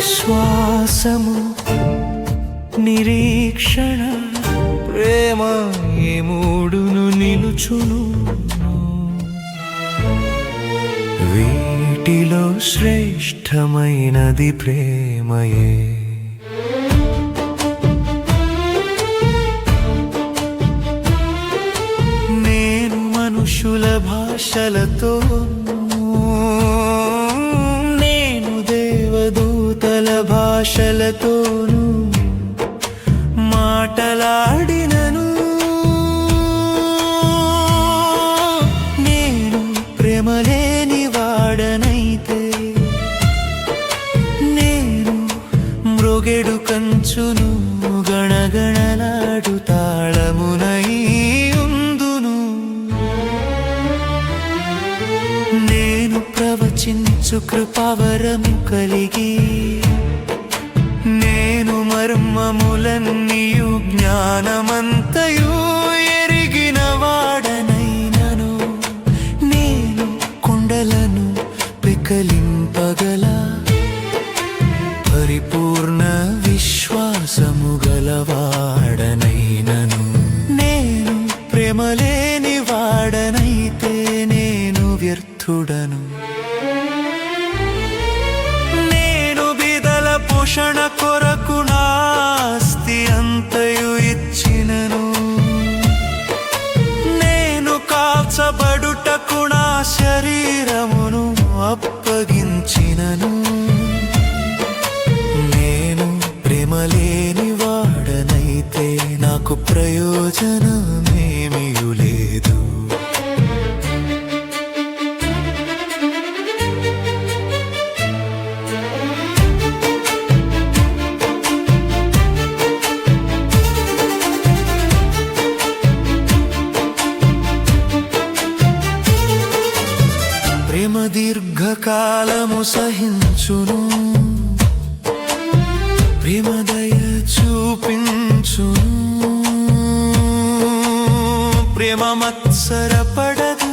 విశ్వాసము నిరీక్షణ ప్రేమ ఈ మూడును నిలుచును వీటిలో శ్రేష్టమైనది ప్రేమయే. నేను మనుషుల భాషలతో భాషలతోనూ మాటలాడినను. నేను ప్రేమలేని వాడనైతే నేను మృగెడు కంచును గణగణలాడు తాళమునై ఉందును. నేను ప్రవచించు కృపావరము కలిగి నేను మర్మములన్నీయు జ్ఞానమంతయు ఎరిగిన వాడనైనను. నేను కొండలను పెకలింపగల పరిపూర్ణ విశ్వాసము గలవా నాకు లేదు. ప్రేమ దీర్ఘకాలము సహించును. ప్రేమ మత్సరపడదు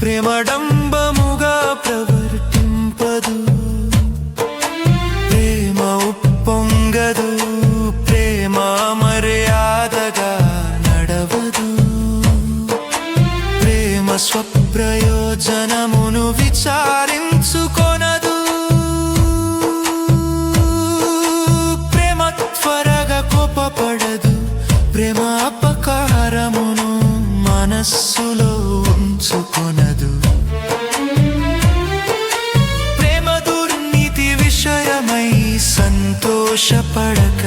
ప్రేమడంబముగా ప్రవర్తింపదు. ప్రేమ ఉప్పొంగదు. ప్రేమ మర్యాదగా నడవదు. ప్రేమ స్వప్రయోజనమును విచారించుకో మనస్సులో ఉంచుకొనదు. ప్రేమ దుర్నీతి విషయమై సంతోషపడక.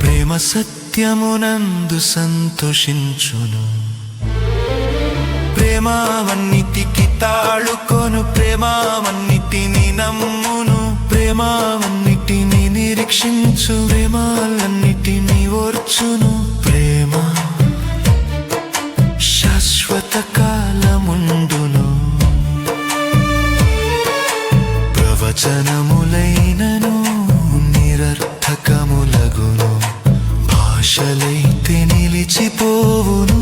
ప్రేమ సత్యమునందు సంతోషించును. ప్రేమవన్నిటికి తాళుకొను. ప్రేమావన్నిటిని నమ్మును. ప్రేమావన్ని నిరీక్షించు ప్రేమాలన్నిటిని ఓర్చును ప్రేమ. శాశ్వత కాలముండును. ప్రవచనములైనను నిరర్థకములగును. భాషలైతే నిలిచిపోవును.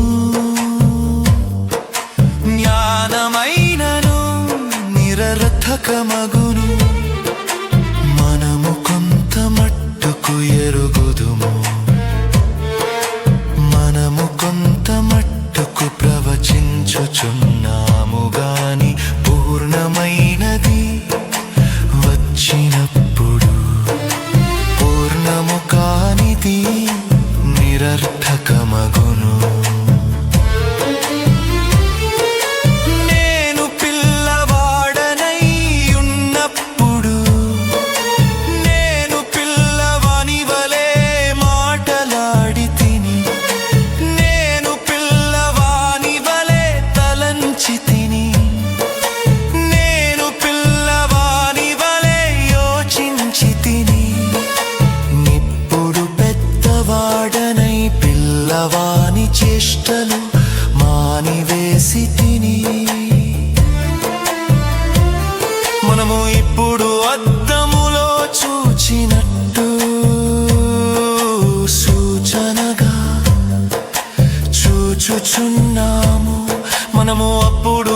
జ్ఞానమైనను నిరర్థకమగును చూచుచున్నాము మనము అప్పుడు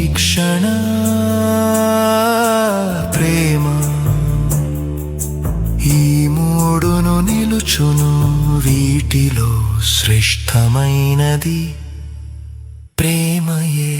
విశ్వాసము ప్రేమ. ఈ మూడును నిలుచును వీటిలో శ్రేష్టమైనది ప్రేమయే.